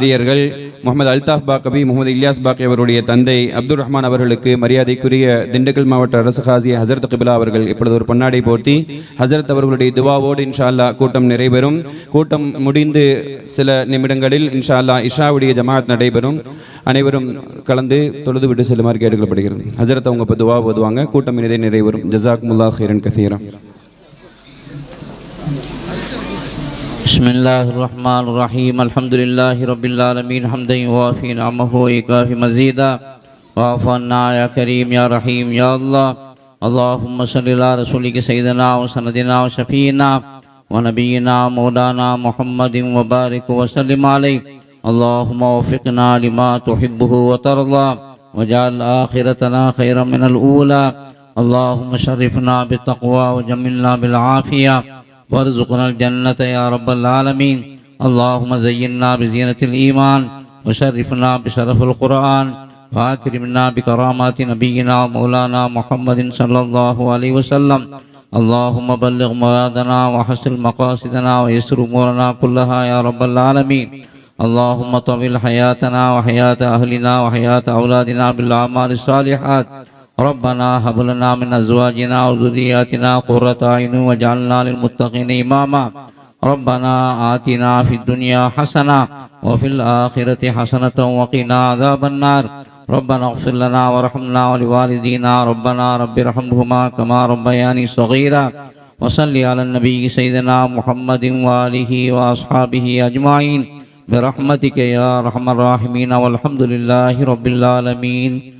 ஆசிரியர்கள் முகமது அல்தாஃப் பாக்கவி முகமது இலியாஸ் பாக்கி அவருடைய தந்தை அப்துல் ரஹ்மான் அவர்களுக்கு மரியாதைக்குரிய திண்டுக்கல் மாவட்ட அரசு காசி ஹசரத் கிபிலா அவர்கள் இப்பொழுது ஒரு பொன்னாடை போர்த்தி ஹசரத் அவர்களுடைய துவாவோடு இன்ஷா அல்லாஹ் கூட்டம் நிறைவேறும். கூட்டம் முடிந்து சில நிமிடங்களில் இன்ஷால்லா இஷாவுடைய ஜமாத் நடைபெறும். அனைவரும் கலந்து தொழுது விட்டு செல்லுமாறு கேட்டுக்கொள்ளப்படுகிறது. ஹசரத் அவங்க இப்போ துவா ஓதுவாங்க கூட்டம் இனிதே நிறைவேறும். ஜசாக் முல்லா ஹீரன் கசீரா. بسم اللہ الرحمن الرحیم الحمدللہ رب العالمین حمد وافی نعمہ وکافی مزیدہ وافنا یا کریم یا رحیم یا اللہ اللہم صلی اللہ رسول کی سیدنا و سندنا و شفینا و نبینا مولانا محمد وبارک وسلم علیہ اللہم وفقنا لما تحبه وترضا وجعل آخرتنا خیرا من الاولى اللہم شرفنا بتقوی وجملنا بالعافیہ وارزقنا الجنة يا رب العالمين. اللهم زينا بزينة الإيمان وشرفنا بشرف القرآن وأكرمنا بكرامات نبينا ومولانا محمد صلى الله عليه وسلم. اللهم بلغ مرادنا وحسن مقاصدنا ويسر أمورنا كلها يا رب العالمين. اللهم طول حياتنا وحياة أهلنا وحياة أولادنا بالأعمال الصالحات. ربنا هب لنا من أزواجنا وذرياتنا قرة أعين واجعلنا للمتقين إماما. ربنا آتنا في الدنيا حسنة وفي الآخرة حسنة وقنا عذاب النار. ربنا اغفر لنا وارحمنا ولوالدينا. ربنا رب ارحمهما كما ربياني صغيرا. وصل على النبي سيدنا محمد وآله وأصحابه أجمعين. برحمتك يا أرحم الراحمين. والحمد لله رب العالمين.